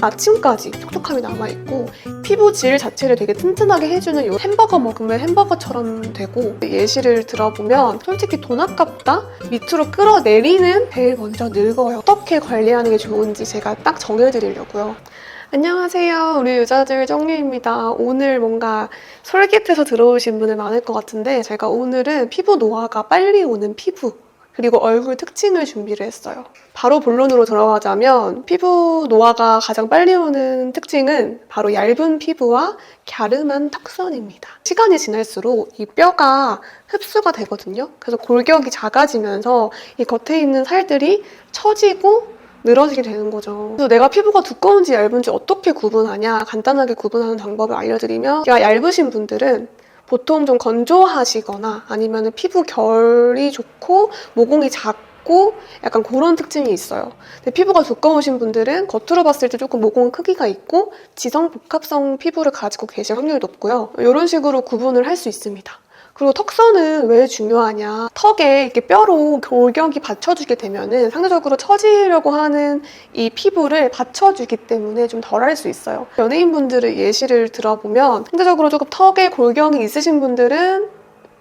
아침까지 촉촉함이 남아있고 피부 질 자체를 되게 튼튼하게 해주는 이 햄버거 먹으면 햄버거처럼 되고 예시를 들어보면 솔직히 돈 아깝다? 밑으로 끌어내리는 제일 먼저 늙어요. 어떻게 관리하는 게 좋은지 제가 딱 정해드리려고요. 안녕하세요. 우리 유자들 정유입니다. 오늘 뭔가 솔깃해서 들어오신 분들 많을 것 같은데 제가 오늘은 피부 노화가 빨리 오는 피부 그리고 얼굴 특징을 준비를 했어요. 바로 본론으로 들어가자면 피부 노화가 가장 빨리 오는 특징은 바로 얇은 피부와 갸름한 턱선입니다. 시간이 지날수록 이 뼈가 흡수가 되거든요. 그래서 골격이 작아지면서 이 겉에 있는 살들이 처지고 늘어지게 되는 거죠. 그래서 내가 피부가 두꺼운지 얇은지 어떻게 구분하냐 간단하게 구분하는 방법을 알려드리면 얇으신 분들은 보통 좀 건조하시거나 아니면 피부 결이 좋고 모공이 작고 약간 그런 특징이 있어요. 근데 피부가 두꺼우신 분들은 겉으로 봤을 때 조금 모공 크기가 있고 지성 복합성 피부를 가지고 계실 확률이 높고요. 이런 식으로 구분을 할 수 있습니다. 그리고 턱선은 왜 중요하냐. 턱에 이렇게 뼈로 골격이 받쳐주게 되면은 상대적으로 처지려고 하는 이 피부를 받쳐주기 때문에 좀 덜할 수 있어요. 연예인분들의 예시를 들어보면 상대적으로 조금 턱에 골격이 있으신 분들은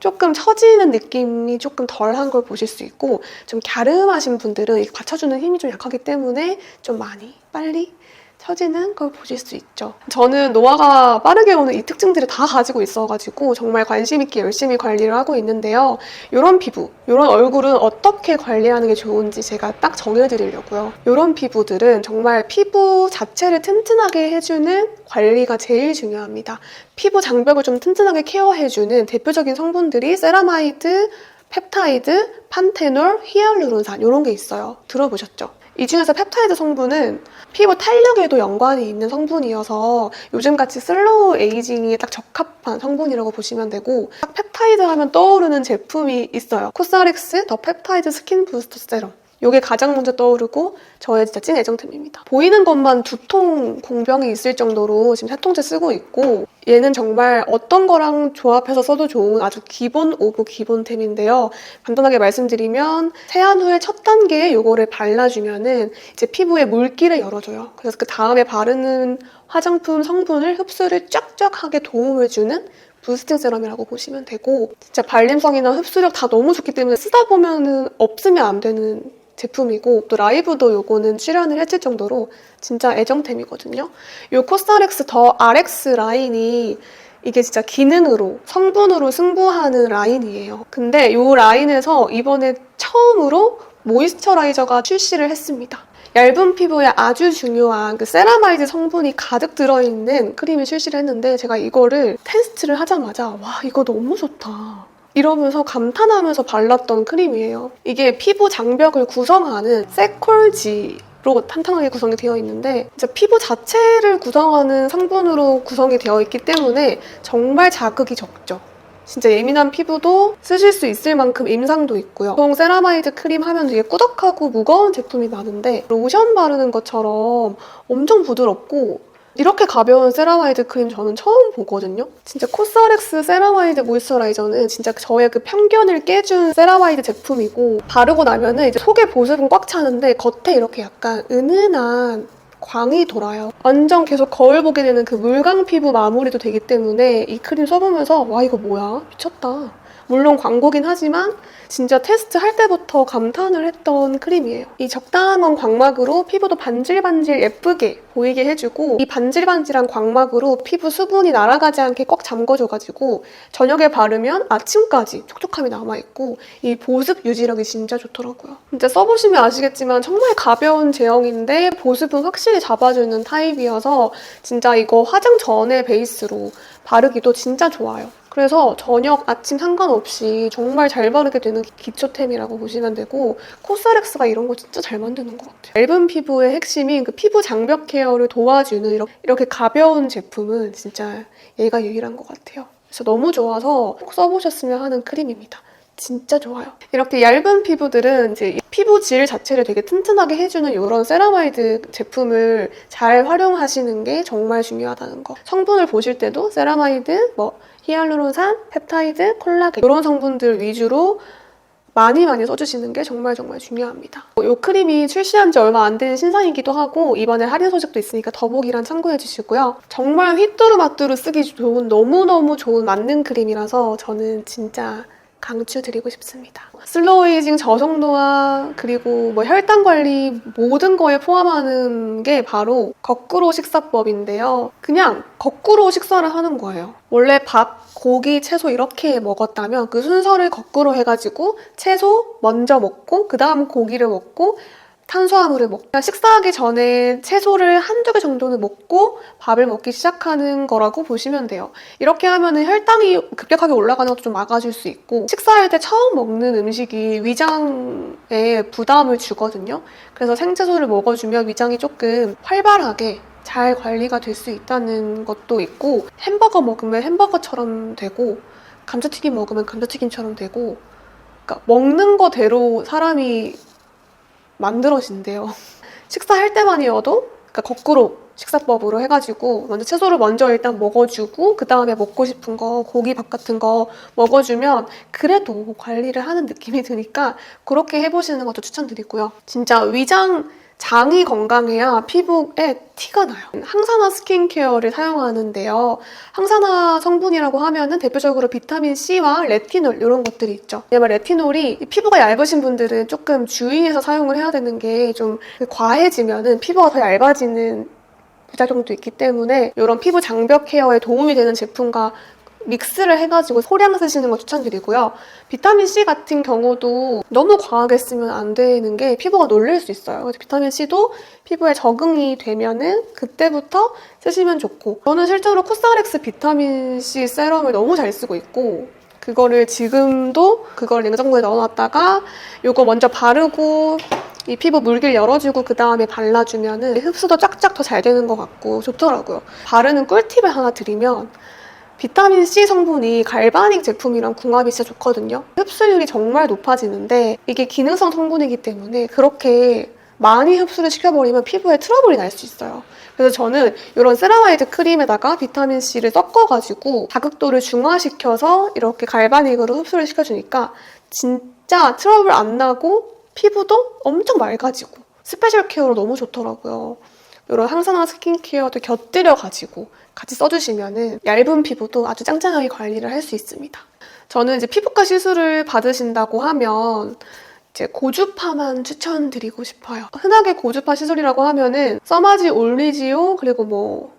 조금 처지는 느낌이 조금 덜한 걸 보실 수 있고 좀 갸름하신 분들은 이 받쳐주는 힘이 좀 약하기 때문에 좀 많이 빨리 처지는 걸 보실 수 있죠. 저는 노화가 빠르게 오는 이 특징들을 다 가지고 있어가지고 정말 관심 있게 열심히 관리를 하고 있는데요. 이런 피부, 이런 얼굴은 어떻게 관리하는 게 좋은지 제가 딱 정해드리려고요. 이런 피부들은 정말 피부 자체를 튼튼하게 해주는 관리가 제일 중요합니다. 피부 장벽을 좀 튼튼하게 케어해주는 대표적인 성분들이 세라마이드, 펩타이드, 판테놀, 히알루론산 이런 게 있어요. 들어보셨죠? 이 중에서 펩타이드 성분은 피부 탄력에도 연관이 있는 성분이어서 요즘같이 슬로우 에이징에 딱 적합한 성분이라고 보시면 되고 딱 펩타이드 하면 떠오르는 제품이 있어요. 코스알엑스 더 펩타이드 스킨 부스터 세럼 이게 가장 먼저 떠오르고 저의 진짜 찐 애정템입니다. 보이는 것만 두통 공병이 있을 정도로 지금 세 통째 쓰고 있고 얘는 정말 어떤 거랑 조합해서 써도 좋은 아주 기본 오브 기본템인데요. 간단하게 말씀드리면 세안 후에 첫 단계에 이거를 발라주면은 이제 피부에 물기를 열어줘요. 그래서 그 다음에 바르는 화장품 성분을 흡수를 쫙쫙 하게 도움을 주는 부스팅 세럼이라고 보시면 되고 진짜 발림성이나 흡수력 다 너무 좋기 때문에 쓰다 보면은 없으면 안 되는 제품이고 또 라이브도 요거는 출연을 했을 정도로 진짜 애정템이거든요. 요 코스알엑스 더 RX 라인이 이게 진짜 기능으로 성분으로 승부하는 라인이에요. 근데 요 라인에서 이번에 처음으로 모이스처라이저가 출시를 했습니다. 얇은 피부에 아주 중요한 그 세라마이드 성분이 가득 들어있는 크림이 출시를 했는데 제가 이거를 테스트를 하자마자 와 이거 너무 좋다. 이러면서 감탄하면서 발랐던 크림이에요. 이게 피부 장벽을 구성하는 세콜지 로 탄탄하게 구성이 되어 있는데 진짜 피부 자체를 구성하는 성분으로 구성이 되어 있기 때문에 정말 자극이 적죠. 진짜 예민한 피부도 쓰실 수 있을 만큼 임상도 있고요. 보통 세라마이드 크림 하면 되게 꾸덕하고 무거운 제품이 많은데 로션 바르는 것처럼 엄청 부드럽고 이렇게 가벼운 세라마이드 크림 저는 처음 보거든요. 진짜 코스알엑스 세라마이드 모이스처라이저는 진짜 저의 그 편견을 깨준 세라마이드 제품이고 바르고 나면은 이제 속에 보습은 꽉 차는데 겉에 이렇게 약간 은은한 광이 돌아요. 완전 계속 거울 보게 되는 그 물광 피부 마무리도 되기 때문에 이 크림 써보면서 와 이거 뭐야 미쳤다. 물론 광고긴 하지만 진짜 테스트 할 때부터 감탄을 했던 크림이에요. 이 적당한 광막으로 피부도 반질반질 예쁘게 보이게 해주고 이 반질반질한 광막으로 피부 수분이 날아가지 않게 꽉 잠궈줘가지고 저녁에 바르면 아침까지 촉촉함이 남아있고 이 보습 유지력이 진짜 좋더라고요. 진짜 써보시면 아시겠지만 정말 가벼운 제형인데 보습은 확실히 잡아주는 타입이어서 진짜 이거 화장 전에 베이스로 바르기도 진짜 좋아요. 그래서 저녁, 아침 상관없이 정말 잘 바르게 되는 기초템이라고 보시면 되고 코스알엑스가 이런 거 진짜 잘 만드는 것 같아요. 얇은 피부의 핵심인 그 피부 장벽 케어를 도와주는 이렇게 가벼운 제품은 진짜 얘가 유일한 것 같아요. 그래서 너무 좋아서 꼭 써보셨으면 하는 크림입니다. 진짜 좋아요. 이렇게 얇은 피부들은 이제 피부 질 자체를 되게 튼튼하게 해주는 이런 세라마이드 제품을 잘 활용하시는 게 정말 중요하다는 거. 성분을 보실 때도 세라마이드, 뭐 히알루론산, 펩타이드, 콜라겐 이런 성분들 위주로 많이 많이 써주시는 게 정말 정말 중요합니다. 이 크림이 출시한 지 얼마 안 된 신상이기도 하고 이번에 할인 소식도 있으니까 더보기란 참고해 주시고요. 정말 휘뚜루마뚜루 쓰기 좋은 너무너무 좋은 만능 크림이라서 저는 진짜 강추드리고 싶습니다. 슬로우 에이징 저속노화 그리고 뭐 혈당 관리 모든 거에 포함하는 게 바로 거꾸로 식사법인데요. 그냥 거꾸로 식사를 하는 거예요. 원래 밥, 고기, 채소 이렇게 먹었다면 그 순서를 거꾸로 해가지고 채소 먼저 먹고 그 다음 고기를 먹고 탄수화물을 먹고 식사하기 전에 채소를 한두 개 정도는 먹고 밥을 먹기 시작하는 거라고 보시면 돼요. 이렇게 하면은 혈당이 급격하게 올라가는 것도 좀 막아줄 수 있고 식사할 때 처음 먹는 음식이 위장에 부담을 주거든요. 그래서 생채소를 먹어주면 위장이 조금 활발하게 잘 관리가 될 수 있다는 것도 있고 햄버거 먹으면 햄버거처럼 되고 감자튀김 먹으면 감자튀김처럼 되고 그러니까 먹는 거대로 사람이 만들어진대요. 식사할 때만이어도 그러니까 거꾸로 식사법으로 해가지고 먼저 채소를 먼저 일단 먹어주고 그 다음에 먹고 싶은 거 고기 밥 같은 거 먹어주면 그래도 관리를 하는 느낌이 드니까 그렇게 해보시는 것도 추천드리고요. 진짜 위장 장이 건강해야 피부에 티가 나요. 항산화 스킨케어를 사용하는데요. 항산화 성분이라고 하면은 대표적으로 비타민 C와 레티놀 이런 것들이 있죠. 왜냐면 레티놀이 피부가 얇으신 분들은 조금 주의해서 사용을 해야 되는 게 좀 과해지면은 피부가 더 얇아지는 부작용도 있기 때문에 이런 피부 장벽 케어에 도움이 되는 제품과 믹스를 해가지고 소량 쓰시는 거 추천드리고요. 비타민 C 같은 경우도 너무 과하게 쓰면 안 되는 게 피부가 놀릴 수 있어요. 그래서 비타민 C도 피부에 적응이 되면은 그때부터 쓰시면 좋고 저는 실제로 코스알엑스 비타민 C 세럼을 너무 잘 쓰고 있고 그거를 지금도 그걸 냉장고에 넣어놨다가 이거 먼저 바르고 이 피부 물길 열어주고 그 다음에 발라주면은 흡수도 쫙쫙 더 잘 되는 것 같고 좋더라고요. 바르는 꿀팁을 하나 드리면 비타민 C 성분이 갈바닉 제품이랑 궁합이 진짜 좋거든요. 흡수율이 정말 높아지는데 이게 기능성 성분이기 때문에 그렇게 많이 흡수를 시켜버리면 피부에 트러블이 날 수 있어요. 그래서 저는 이런 세라마이드 크림에다가 비타민 C를 섞어가지고 자극도를 중화시켜서 이렇게 갈바닉으로 흡수를 시켜주니까 진짜 트러블 안 나고 피부도 엄청 맑아지고 스페셜 케어로 너무 좋더라고요. 이런 항산화 스킨케어도 곁들여가지고 같이 써주시면은 얇은 피부도 아주 짱짱하게 관리를 할 수 있습니다. 저는 이제 피부과 시술을 받으신다고 하면 이제 고주파만 추천드리고 싶어요. 흔하게 고주파 시술이라고 하면은 써마지 올리지오 그리고 뭐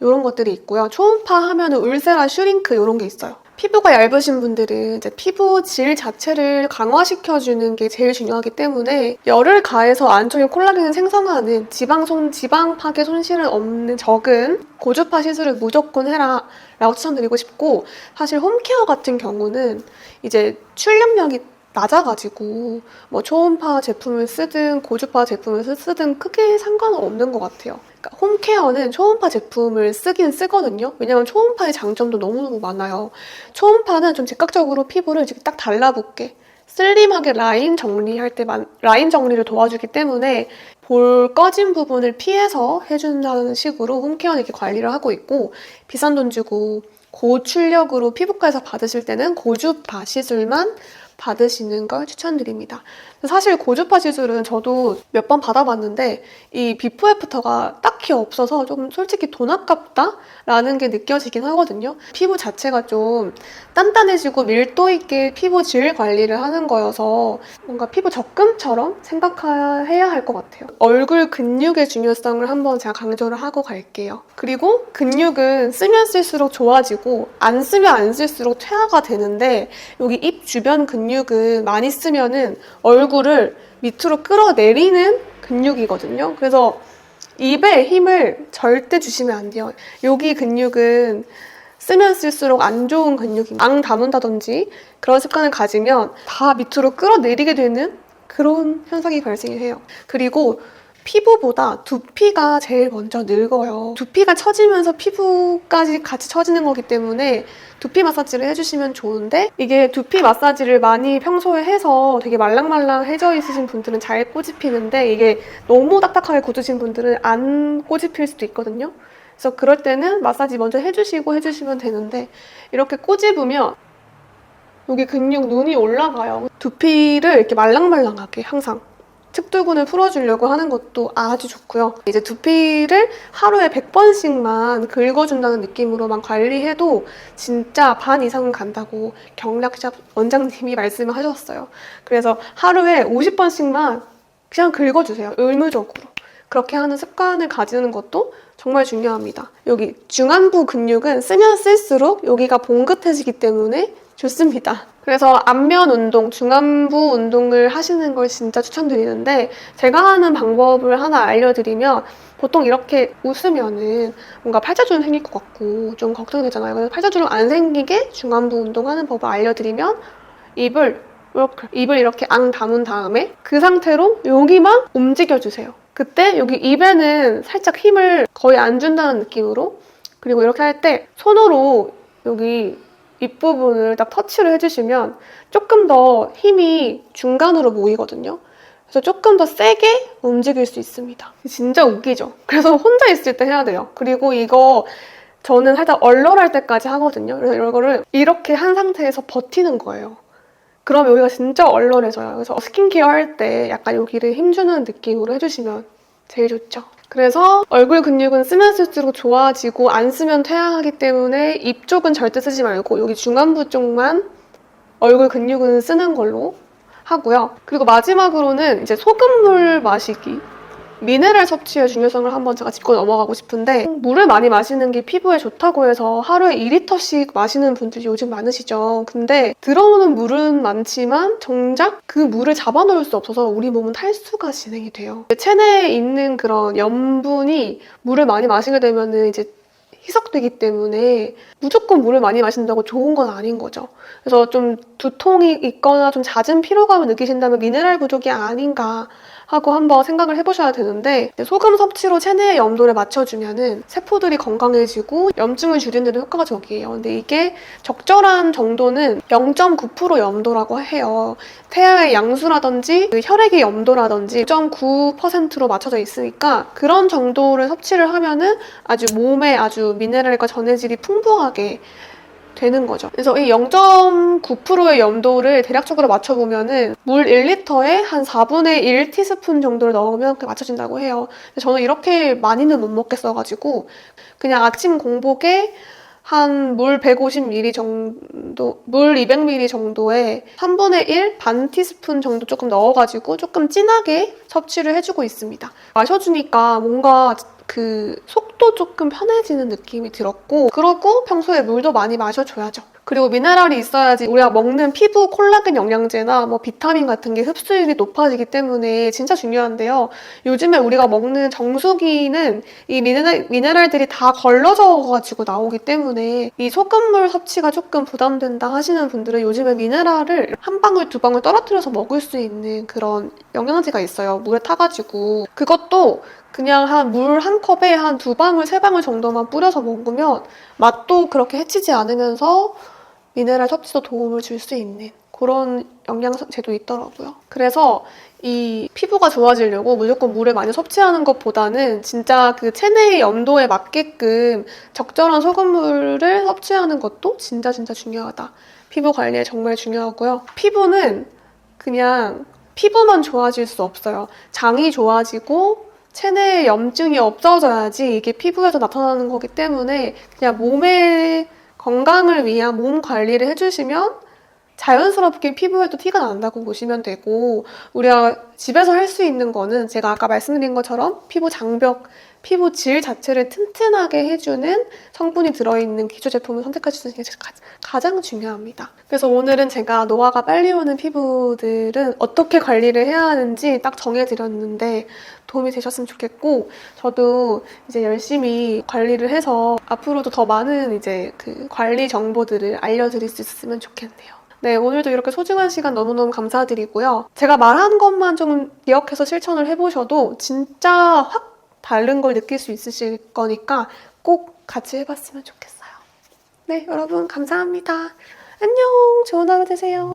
이런 것들이 있고요. 초음파 하면은 울세라 슈링크 이런 게 있어요. 피부가 얇으신 분들은 이제 피부 질 자체를 강화시켜주는 게 제일 중요하기 때문에 열을 가해서 안쪽에 콜라겐을 생성하는 지방 손, 지방 파괴 손실은 없는 적은 고주파 시술을 무조건 해라 라고 추천드리고 싶고 사실 홈케어 같은 경우는 이제 출력력이 낮아가지고 뭐 초음파 제품을 쓰든 고주파 제품을 쓰- 쓰든 크게 상관은 없는 것 같아요. 그러니까 홈케어는 초음파 제품을 쓰긴 쓰거든요. 왜냐면 초음파의 장점도 너무너무 많아요. 초음파는 좀 즉각적으로 피부를 이렇게 딱 달라붙게 슬림하게 라인 정리할 때 만- 라인 정리를 도와주기 때문에 볼 꺼진 부분을 피해서 해준다는 식으로 홈케어는 이렇게 관리를 하고 있고 비싼 돈 주고 고출력으로 피부과에서 받으실 때는 고주파 시술만 받으시는 걸 추천드립니다. 사실 고주파 시술은 저도 몇 번 받아봤는데 이 비포 애프터가 딱히 없어서 좀 솔직히 돈 아깝다라는 게 느껴지긴 하거든요. 피부 자체가 좀 단단해지고 밀도 있게 피부 질 관리를 하는 거여서 뭔가 피부 적금처럼 생각해야 할 것 같아요. 얼굴 근육의 중요성을 한번 제가 강조를 하고 갈게요. 그리고 근육은 쓰면 쓸수록 좋아지고 안 쓰면 안 쓸수록 퇴화가 되는데 여기 입 주변 근육은 많이 쓰면은 얼굴 을 밑으로 끌어내리는 근육이거든요. 그래서 입에 힘을 절대 주시면 안 돼요. 여기 근육은 쓰면 쓸수록 안 좋은 근육이 앙 다문다든지 그런 습관을 가지면 다 밑으로 끌어내리게 되는 그런 현상이 발생해요. 그리고 피부보다 두피가 제일 먼저 늙어요. 두피가 처지면서 피부까지 같이 처지는 거기 때문에 두피 마사지를 해주시면 좋은데 이게 두피 마사지를 많이 평소에 해서 되게 말랑말랑해져 있으신 분들은 잘 꼬집히는데 이게 너무 딱딱하게 굳으신 분들은 안 꼬집힐 수도 있거든요. 그래서 그럴 때는 마사지 먼저 해주시고 해주시면 되는데 이렇게 꼬집으면 여기 근육 눈이 올라가요. 두피를 이렇게 말랑말랑하게 항상 측두근을 풀어주려고 하는 것도 아주 좋고요. 이제 두피를 하루에 100번씩만 긁어준다는 느낌으로만 관리해도 진짜 반 이상은 간다고 경락샵 원장님이 말씀을 하셨어요. 그래서 하루에 50번씩만 그냥 긁어주세요. 의무적으로. 그렇게 하는 습관을 가지는 것도 정말 중요합니다. 여기 중안부 근육은 쓰면 쓸수록 여기가 봉긋해지기 때문에 좋습니다. 그래서 안면 운동, 중안부 운동을 하시는 걸 진짜 추천드리는데 제가 하는 방법을 하나 알려드리면 보통 이렇게 웃으면은 뭔가 팔자주름 생길 것 같고 좀 걱정되잖아요. 그래서 팔자주름 안 생기게 중안부 운동하는 법을 알려드리면 입을 이렇게 입을 이렇게 앙 다문 다음에 그 상태로 여기만 움직여주세요. 그때 여기 입에는 살짝 힘을 거의 안 준다는 느낌으로 그리고 이렇게 할 때 손으로 여기 입부분을 딱 터치를 해주시면 조금 더 힘이 중간으로 모이거든요. 그래서 조금 더 세게 움직일 수 있습니다. 진짜 웃기죠? 그래서 혼자 있을 때 해야 돼요. 그리고 이거 저는 살짝 얼얼할 때까지 하거든요. 그래서 이거를 이렇게 한 상태에서 버티는 거예요. 그럼 여기가 진짜 얼얼해져요. 그래서 스킨케어 할 때 약간 여기를 힘주는 느낌으로 해주시면 제일 좋죠. 그래서 얼굴 근육은 쓰면 쓸수록 좋아지고 안 쓰면 퇴화하기 때문에 입 쪽은 절대 쓰지 말고 여기 중안부 쪽만 얼굴 근육은 쓰는 걸로 하고요. 그리고 마지막으로는 이제 소금물 마시기. 미네랄 섭취의 중요성을 한번 제가 짚고 넘어가고 싶은데 물을 많이 마시는 게 피부에 좋다고 해서 하루에 2리터씩 마시는 분들이 요즘 많으시죠. 근데 들어오는 물은 많지만 정작 그 물을 잡아놓을 수 없어서 우리 몸은 탈수가 진행이 돼요. 체내에 있는 그런 염분이 물을 많이 마시게 되면은 이제 희석되기 때문에 무조건 물을 많이 마신다고 좋은 건 아닌 거죠. 그래서 좀 두통이 있거나 좀 잦은 피로감을 느끼신다면 미네랄 부족이 아닌가 하고 한번 생각을 해보셔야 되는데 소금 섭취로 체내의 염도를 맞춰주면은 세포들이 건강해지고 염증을 줄이는 데 효과가 적이에요. 근데 이게 적절한 정도는 0.9% 염도라고 해요. 태아의 양수라든지 그 혈액의 염도라든지 0.9%로 맞춰져 있으니까 그런 정도를 섭취를 하면은 아주 몸에 아주 미네랄과 전해질이 풍부하게 되는 거죠. 그래서 이 0.9%의 염도를 대략적으로 맞춰보면은 물 1리터에 한 4분의 1 티스푼 정도를 넣으면 맞춰진다고 해요. 저는 이렇게 많이는 못 먹겠어가지고 그냥 아침 공복에 한 물 150ml 정도, 물 200ml 정도에 3분의 1, 반 티스푼 정도 조금 넣어가지고 조금 진하게 섭취를 해주고 있습니다. 마셔주니까 뭔가 그 속도 조금 편해지는 느낌이 들었고 그러고 평소에 물도 많이 마셔줘야죠. 그리고 미네랄이 있어야지 우리가 먹는 피부 콜라겐 영양제나 뭐 비타민 같은 게 흡수율이 높아지기 때문에 진짜 중요한데요. 요즘에 우리가 먹는 정수기는 이 미네랄, 미네랄들이 다 걸러져 가지고 나오기 때문에 이 소금물 섭취가 조금 부담된다 하시는 분들은 요즘에 미네랄을 한 방울 두 방울 떨어뜨려서 먹을 수 있는 그런 영양제가 있어요. 물에 타가지고 그것도 그냥 한 물 한 컵에 한 두 방울, 세 방울 정도만 뿌려서 먹으면 맛도 그렇게 해치지 않으면서 미네랄 섭취도 도움을 줄 수 있는 그런 영양제도 있더라고요. 그래서 이 피부가 좋아지려고 무조건 물을 많이 섭취하는 것보다는 진짜 그 체내의 염도에 맞게끔 적절한 소금물을 섭취하는 것도 진짜 진짜 중요하다. 피부 관리에 정말 중요하고요. 피부는 그냥 피부만 좋아질 수 없어요. 장이 좋아지고 체내에 염증이 없어져야지 이게 피부에서 나타나는 거기 때문에 그냥 몸의 건강을 위한 몸 관리를 해주시면 자연스럽게 피부에도 티가 난다고 보시면 되고 우리가 집에서 할 수 있는 거는 제가 아까 말씀드린 것처럼 피부 장벽, 피부 질 자체를 튼튼하게 해주는 성분이 들어있는 기초 제품을 선택하시는 게 가- 가장 중요합니다. 그래서 오늘은 제가 노화가 빨리 오는 피부들은 어떻게 관리를 해야 하는지 딱 정해드렸는데 도움이 되셨으면 좋겠고 저도 이제 열심히 관리를 해서 앞으로도 더 많은 이제 그 관리 정보들을 알려드릴 수 있으면 좋겠네요. 네, 오늘도 이렇게 소중한 시간 너무너무 감사드리고요. 제가 말한 것만 좀 기억해서 실천을 해보셔도 진짜 확 다른 걸 느낄 수 있으실 거니까 꼭 같이 해봤으면 좋겠어요. 네, 여러분 감사합니다. 안녕, 좋은 하루 되세요.